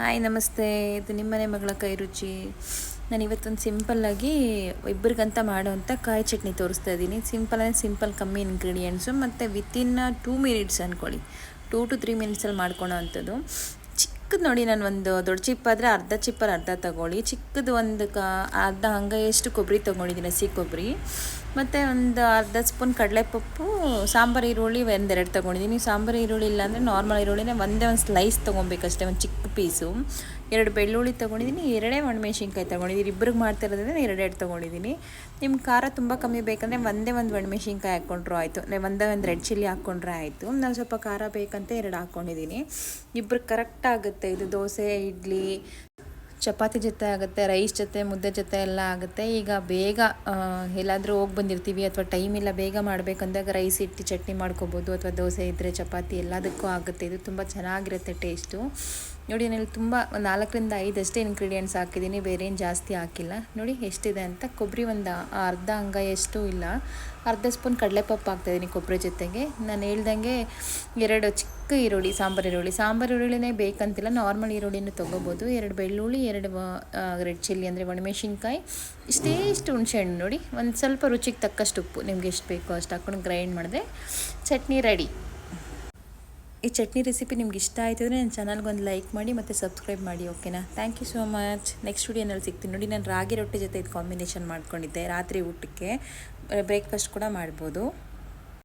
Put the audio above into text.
Hi ನಮಸ್ತೆ. ಇದು ನಿಮ್ಮನೆ ಮಗಳ ಕೈ ರುಚಿ. ನಾನು ಇವತ್ತೊಂದು ಸಿಂಪಲ್ಲಾಗಿ ಇಬ್ಬರಿಗಂತ ಮಾಡೋವಂಥ ಕಾಯಿ ಚಟ್ನಿ ತೋರಿಸ್ತಾ ಇದ್ದೀನಿ. ಸಿಂಪಲ್ ಅಂದರೆ ಸಿಂಪಲ್ ಕಮ್ಮಿ ಇನ್ಗ್ರೀಡಿಯೆಂಟ್ಸು ಮತ್ತು ವಿತಿನ್ ಟೂ ಮಿನಿಟ್ಸ್ ಅಂದ್ಕೊಳ್ಳಿ ಟೂ ಟು ತ್ರೀ ಮಿನಿಟ್ಸಲ್ಲಿ ಮಾಡ್ಕೊಳೋ ಅಂಥದ್ದು. ಚಿಕ್ಕದು ನೋಡಿ ನಾನು ಒಂದು ದೊಡ್ಡ ಚಿಪ್ಪಾದರೆ ಅರ್ಧ ಚಿಪ್ಪಲ್ಲಿ ಅರ್ಧ ತಗೊಳ್ಳಿ. ಚಿಕ್ಕದು ಒಂದು ಕ ಅರ್ಧ ಹಂಗೆ ಎಷ್ಟು ಕೊಬ್ಬರಿ ತೊಗೊಂಡಿದ್ದೀನಿ ಕೊಬ್ಬರಿ ಮತ್ತು ಒಂದು ಅರ್ಧ ಸ್ಪೂನ್ ಕಡಲೆಪಪ್ಪು, ಸಾಂಬಾರು, ಈರುಳ್ಳಿ ಒಂದೆರಡು ತೊಗೊಂಡಿದ್ದೀನಿ. ಸಾಂಬಾರು, ಈರುಳ್ಳಿ ಇಲ್ಲಾಂದರೆ ನಾರ್ಮಲ್ ಈರುಳ್ಳಿನೇ ಒಂದೇ ಒಂದು ಸ್ಲೈಸ್ ತೊಗೊಬೇಕಷ್ಟೇ, ಒಂದು ಚಿಕ್ಕ ಪೀಸು ಎರಡು ಬೆಳ್ಳುಳ್ಳಿ ತೊಗೊಂಡಿದ್ದೀನಿ, ಎರಡೇ ಒಣಮೆಣ್ಸಿನ್ಕಾಯಿ ತೊಗೊಂಡಿದ್ದೀನಿ. ಇಬ್ಬರಿಗೆ ಮಾಡ್ತಿರೋದ್ರಿಂದ ಎರಡೆರಡು ತೊಗೊಂಡಿದ್ದೀನಿ. ನಿಮ್ಮ ಖಾರ ತುಂಬ ಕಮ್ಮಿ ಬೇಕಂದರೆ ಒಂದೇ ಒಂದು ಒಣಮೆಣ್ಸಿನ್ಕಾಯಿ ಹಾಕ್ಕೊಂಡ್ರು ಆಯಿತು. ಒಂದೇ ಒಂದು ರೆಡ್ ಚಿಲ್ಲಿ ಹಾಕ್ಕೊಂಡ್ರೆ ಆಯಿತು. ನಾನು ಸ್ವಲ್ಪ ಖಾರ ಬೇಕಂತ ಎರಡು ಹಾಕ್ಕೊಂಡಿದ್ದೀನಿ ಇಬ್ರಿಗೆ ಕರೆಕ್ಟ್ ಆಗುತ್ತೆ. ಇದು ದೋಸೆ, ಇಡ್ಲಿ ಚಪಾತಿ ಜೊತೆ ಆಗುತ್ತೆ, ರೈಸ್ ಜೊತೆ, ಮುದ್ದೆ ಜೊತೆ ಎಲ್ಲ ಆಗುತ್ತೆ. ಈಗ ಬೇಗ ಎಲ್ಲಾದರೂ ಹೋಗಿ ಬಂದಿರ್ತೀವಿ ಅಥವಾ ಟೈಮ್ ಇಲ್ಲ ಬೇಗ ಮಾಡಬೇಕಂದಾಗ ರೈಸ್ ಇಟ್ಟು ಚಟ್ನಿ ಮಾಡ್ಕೋಬೋದು ಅಥವಾ ದೋಸೆ ಇದ್ದರೆ ಚಪಾತಿ ಎಲ್ಲದಕ್ಕೂ ಆಗುತ್ತೆ. ಇದು ತುಂಬ ಚೆನ್ನಾಗಿರುತ್ತೆ ಟೇಸ್ಟು ನೋಡಿ, ನಾನು ತುಂಬ ಒಂದು ನಾಲ್ಕರಿಂದ ಐದು ಅಷ್ಟೇ ಹಾಕಿದ್ದೀನಿ ಬೇರೆ ಏನು ಜಾಸ್ತಿ ಹಾಕಿಲ್ಲ. ನೋಡಿ, ಎಷ್ಟಿದೆ ಅಂತ. ಕೊಬ್ಬರಿ ಒಂದು ಅರ್ಧ ಅಂಗ ಎಷ್ಟು ಇಲ್ಲ. ಅರ್ಧ ಸ್ಪೂನ್ ಕಡಲೆಪಪ್ಪು ಹಾಕ್ತಾಯಿದ್ದೀನಿ ಕೊಬ್ಬರಿ ಜೊತೆಗೆ. ನಾನು ಹೇಳ್ದಂಗೆ ಎರಡು ಚಿಕ್ಕ ಈರುಳ್ಳಿ, ಸಾಂಬಾರು ಈರುಳ್ಳಿ. ಸಾಂಬಾರು ಈರುಳ್ಳಿನೇ ಬೇಕಂತಿಲ್ಲ. ನಾರ್ಮಲ್ ಈರುಳ್ಳಿನೂ ತೊಗೋಬೋದು. ಎರಡು ಬೆಳ್ಳುಳ್ಳಿ, ಎರಡು ರೆಡ್ ಚಿಲ್ಲಿ ಅಂದರೆ ಒಣಮೆಣಸಿನ್ಕಾಯಿ. ಇಷ್ಟೇ ಇಷ್ಟು ಹುಣಸೆಹಣ್ಣು ನೋಡಿ. ಒಂದು ಸ್ವಲ್ಪ ರುಚಿಗೆ ತಕ್ಕಷ್ಟು ಉಪ್ಪು. ನಿಮ್ಗೆ ಎಷ್ಟು ಬೇಕೋ ಅಷ್ಟು ಹಾಕ್ಕೊಂಡು ಗ್ರೈಂಡ್ ಮಾಡಿದ್ರೆ ಚಟ್ನಿ ರೆಡಿ ಈ ಚಟ್ನಿ ರೆಸಿಪಿ ನಿಮ್ಗೆ ಇಷ್ಟ ಆಯಿತು ಅಂದರೆ ನನ್ನ ಚಾನಲ್ಗೆ ಒಂದು ಲೈಕ್ ಮಾಡಿ ಮತ್ತು ಸಬ್ಸ್ಕ್ರೈಬ್ ಮಾಡಿ, ಓಕೆನಾ? Thank you so much next ವಿಡಿಯೋನಲ್ಲಿ ಸಿಗ್ತೀನಿ. ನೋಡಿ, ನಾನು ರಾಗಿ ರೊಟ್ಟಿ ಜೊತೆ ಇದು ಕಾಂಬಿನೇಷನ್ ಮಾಡ್ಕೊಂಡಿದ್ದೆ, ರಾತ್ರಿ ಊಟಕ್ಕೆ. ಬ್ರೇಕ್ಫಾಸ್ಟ್ ಕೂಡ ಮಾಡ್ಬೋದು.